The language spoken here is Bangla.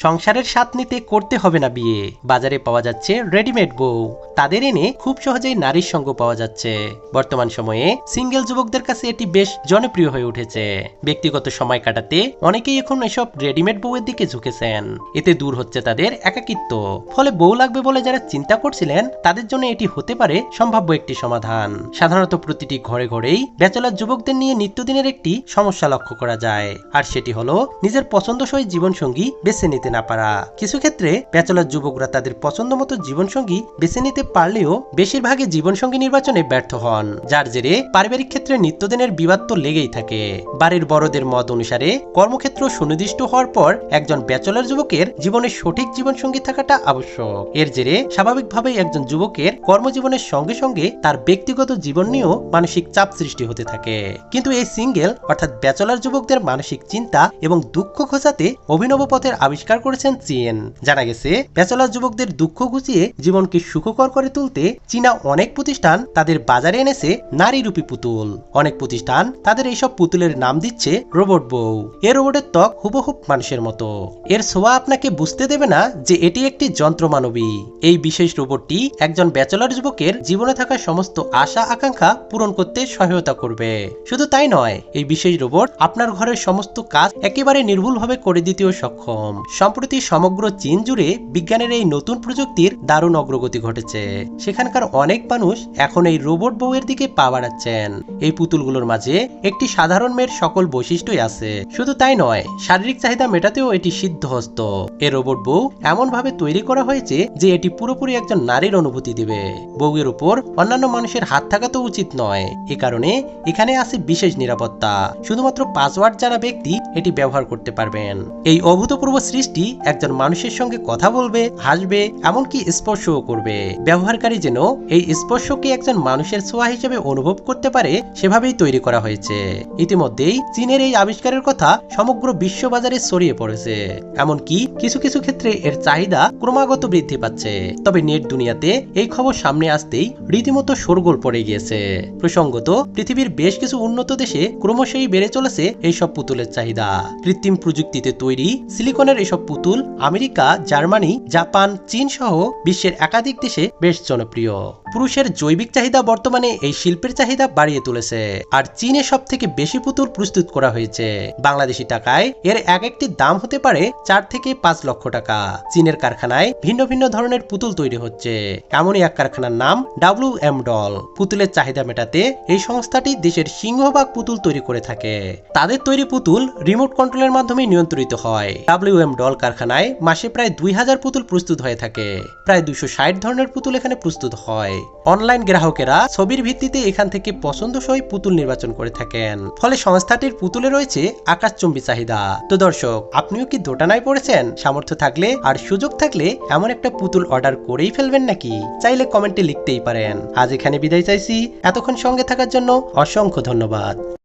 সংসারের স্বাদ নিতে করতে হবে না বিয়ে। বাজারে পাওয়া যাচ্ছে রেডিমেড বউ। তাদের এনে খুব সহজেই নারীর সঙ্গ পাওয়া যাচ্ছে। বর্তমান সময়ে সিঙ্গেল যুবকদের কাছে এটি বেশ জনপ্রিয় হয়ে উঠেছে। ব্যক্তিগত সময় কাটাতে অনেকেই এখন এসব রেডিমেড বউয়ের দিকে ঝুঁকেছেন। এতে দূর হচ্ছে তাদের একাকিত্ব। ফলে বউ লাগবে বলে যারা চিন্তা করছিলেন, তাদের জন্য এটি হতে পারে সম্ভাব্য একটি সমাধান। সাধারণত প্রতিটি ঘরে ঘরেই ব্যাচেলার যুবকদের নিয়ে নিত্যদিনের একটি সমস্যা লক্ষ্য করা যায়। আর সেটি হলো নিজের পছন্দসই জীবনসঙ্গী বেছে নিতে না পারা। কিছু ক্ষেত্রে ব্যাচেলার যুবকরা তাদের পছন্দ মতো জীবনসঙ্গী বেছে নিতে পারলেও বেশিরভাগই জীবনসঙ্গী নির্বাচনে ব্যর্থ হন। যার জেরে পারিবারিক ক্ষেত্রে নিত্যদিনের বিবাদ তো লেগেই থাকে। বাড়ির বড়দের মত অনুসারে কর্মক্ষেত্র সুনির্দিষ্ট হওয়ার পর একজন ব্যাচেলার যুবকের জীবনে সঠিক জীবনসঙ্গী থাকাটা আবশ্যক। এর জেরে স্বাভাবিকভাবেই একজন যুবকের কর্মজীবনের সঙ্গে সঙ্গে তার ব্যক্তিগত জীবন নিয়েও মানসিক চাপ সৃষ্টি হতে থাকে। কিন্তু এই সিঙ্গেল অর্থাৎ ব্যাচেলার যুবকদের মানসিক চিন্তা এবং দুঃখ ঘোচাতে অভিনব পথের আবিষ্কার করেছেন চীন জানা গেছে, ব্যাচেলার যুবকদের দুঃখ ঘুচিয়ে জীবনকে সুখকর করে তুলতে চীনা অনেক প্রতিষ্ঠান তাদের বাজারে এনেছে নারী রূপী পুতুল। অনেক প্রতিষ্ঠান তাদের এইসব পুতুলের নাম দিচ্ছে রোবট বউ। এ রোবটের ত্বক হুবহুব মানুষের মতো। এর ছোঁয়া আপনাকে বুঝতে দেবে না যে এটি একটি যন্ত্রমানবী এই বিশেষ রোবটটি একজন ব্যাচেলর যুবকের জীবনে থাকা সমস্ত আশা আকাঙ্ক্ষা পূরণ করতে সহায়তা করবে। শুধু তাই নয়, এই বিশেষ রোবট আপনার ঘরের সমস্ত কাজ একেবারে নির্ভুলভাবে করে দিতেও সক্ষম। সম্প্রতি সমগ্র চীন জুড়ে বিজ্ঞানের এই নতুন প্রযুক্তির দারুণ অগ্রগতি ঘটেছে। সেখানকার অনেক মানুষ এখন এই রোবট বউয়ের দিকে পা বাড়াচ্ছেন। এই পুতুলগুলোর মাঝে একটি সাধারণ মেয়ের সকল বৈশিষ্ট্যই আছে। শুধু তাই নয়, শারীরিক চাহিদা মেটাতেও এটি সিদ্ধহস্ত। এ রোবট বউ এমন ভাবে তৈরি করা হয়েছে যে এটি পুরোপুরি একজন নারীর অনুভূতি দিবে। বউয়ের উপর অন্যান্য মানুষের হাত থাকা তো উচিত নয়। এ কারণে এখানে আছে বিশেষ নিরাপত্তা। শুধুমাত্র পাসওয়ার্ড জানা ব্যক্তি এটি ব্যবহার করতে পারবেন। এই অভূতপূর্ব সৃষ্টি একজন মানুষের সঙ্গে কথা বলবে, হাসবে, এমনকি স্পর্শও করবে। ব্যবহারকারী যেন এই স্পর্শকে একজন মানুষের ছোঁয়া হিসেবে অনুভব করতে পারে, সেভাবেই তৈরি করা হয়েছে। ইতিমধ্যেই চীনের এই আবিষ্কারের কথা সমগ্র বিশ্ববাজারে ছড়িয়ে পড়েছে। এমনকি কিছু কিছু ক্ষেত্রে এর চাহিদা ক্রমাগত বৃদ্ধি পাচ্ছে। তবে নেট দুনিয়াতে এই খবর সামনে আসতেই রীতিমতো শোরগোল পড়ে গিয়েছে। প্রসঙ্গত, পৃথিবীর বেশ কিছু উন্নত দেশে ক্রমশই বেড়ে চলেছে এইসব পুতুলের চাহিদা। কৃত্রিম প্রযুক্তিতে তৈরি, সিলিকনের এসব পুতুল, আমেরিকা, জার্মানি, জাপান, চীন সহ বিশ্বের একাধিক দেশে বেশ জনপ্রিয়। পুরুষের জৈবিক চাহিদা বর্তমানে এই শিল্পের চাহিদা বাড়িয়ে তুলেছে। আর চীনে সব থেকে বেশি পুতুল প্রস্তুত করা হয়েছে। বাংলাদেশি টাকায় এর এক একটি দাম হতে পারে চার থেকে পাঁচ লক্ষ টাকা। চীনের কারখানায় ভিন্ন ভিন্ন ধরনের পুতুল তৈরি হচ্ছে। এমনই এক কারখানার নাম ডাব্লিউ এম ডল। পুতুলের চাহিদা মেটাতে এই সংস্থাটি দেশের সিংহভাগ পুতুল তৈরি করে থাকে। তাদের তৈরি পুতুল রিমোট কন্ট্রোলের মাধ্যমে নিয়ন্ত্রিত হয়। ডাব্লিউ এম ডল কারখানায় মাসে প্রায় দুই হাজার পুতুল প্রস্তুত হয়ে থাকে। প্রায় দুশো ষাট ধরনের পুতুল এখানে প্রস্তুত হয়। অনলাইন গ্রাহকেরা ছবির ভিত্তিতে এখান থেকে পছন্দসই পুতুল নির্বাচন করে থাকেন। ফলে সংস্থাটির পুতুলে রয়েছে আকাশচুম্বী চাহিদা। তো দর্শক, আপনিও কি দোটানায় পড়েছেন? সামর্থ্য থাকলে আর সুযোগ থাকলে এমন একটা পুতুল অর্ডার করেই ফেলবেন নাকি? চাইলে কমেন্টে লিখতেই পারেন। আজ এখানে বিদায় চাইছি। এতক্ষণ সঙ্গে থাকার জন্য অসংখ্য ধন্যবাদ।